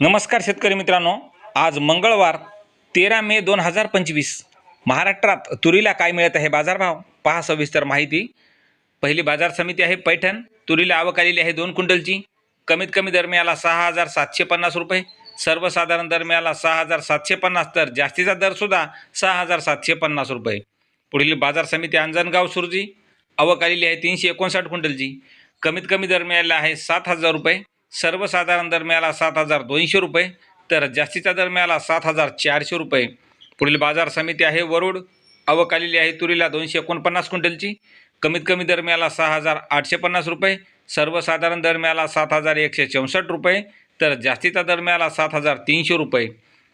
नमस्कार शेतकरी मित्रांनो. आज मंगळवार तेरा मे दोन हजार पंचवीस. महाराष्ट्रात तुरीला काय मिळत आहे बाजारभाव? पहा सविस्तर माहिती. पहिली बाजार समिती आहे पैठण. तुरीला आवक आलेली आहे दोन क्विंटलची. कमीत कमी दरम्याला सहा हजार सातशे पन्नास रुपये. सर्वसाधारण दरम्याला सहा हजार सातशे पन्नास तर जास्तीचा दरसुद्धा सहा हजार सातशे पन्नास रुपये. पुढील बाजार समिती अंजनगाव सुरजी. आवक आलेली आहे तीनशे एकोणसाठ क्विंटलची. कमीत कमी दरम्याला आहे सात हजार रुपये. सर्वसाधारण दरम्याला सात हजार दोनशे रुपये तर जास्तीचा दरम्याला सात हजार चारशे रुपये. पुढील बाजार समिती आहे वरुड. आवक आहे तुरीला दोनशे एकोणपन्नास क्विंटलची. कमीत कमी दरम्याला सहा हजार आठशे पन्नास रुपये. सर्वसाधारण दरम्याला सात हजार एकशे चौसष्ट रुपये तर जास्तीचा दरम्याला सात हजार तीनशे रुपये.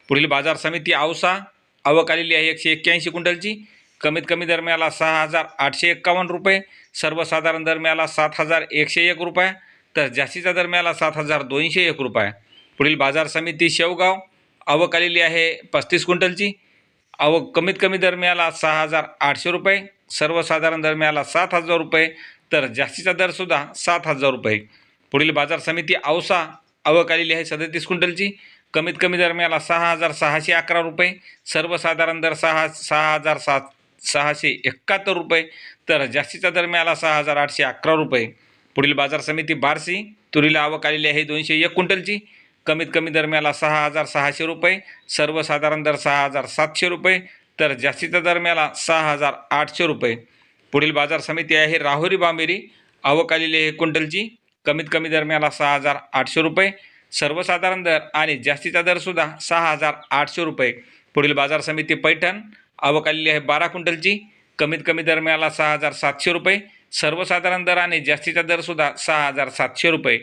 पुढील बाजार समिती औसा आवक आलेली आहे एकशे एक्क्याऐंशी क्विंटलची. कमीत कमी दरम्याला सहा हजार आठशे एक्कावन्न रुपये. सर्वसाधारण दरम्याला सात हजार एकशे एक रुपये. तर जास्तीचा दरम्याला सात हजार दोनशे एक रुपये. पुढील बाजार समिती शेवगाव आवक आलेली आहे पस्तीस क्विंटलची. आवक कमीत कमी दरम्याला सहा हजार आठशे रुपये. सर्वसाधारण दरम्याला सात हजार रुपये. तर जास्तीचा दरसुद्धा सात हजार रुपये. पुढील बाजार समिती औसा आवक आलेली आहे सदतीस क्विंटलची. कमीत कमी दरम्याला सहा हजार सहाशे अकरा रुपये. सर्वसाधारण दर सहा सहा हजार सात सहाशे एकाहत्तर रुपये. तर जास्तीचा दरम्याला सहा हजार आठशे अकरा रुपये. पुढील बाजार समिती बारसी तुरीला आवक आलेली आहे दोनशे एक क्विंटलची. कमीत कमी दरम्याला सहा हजार सहाशे रुपये सर्वसाधारण दर सहा हजार सातशे रुपये तर जास्तीचा दरम्याला सहा हजार आठशे रुपये. पुढील बाजार समिती आहे राहुरी बांबेरी आवक आलेली आहे क्विंटलची. कमीत कमी दरम्याला सहा हजार आठशे रुपये सर्वसाधारण दर आणि जास्तीचा दरसुद्धा सहा हजार आठशे रुपये. पुढील बाजार समिती पैठण आवक आलेली आहे बारा क्विंटलची. कमीत कमी दरम्याला सहा हजार सातशे रुपये सर्वसाधारण दराने जास्तीचा दरसुद्धा सहा हजार सातशे रुपये.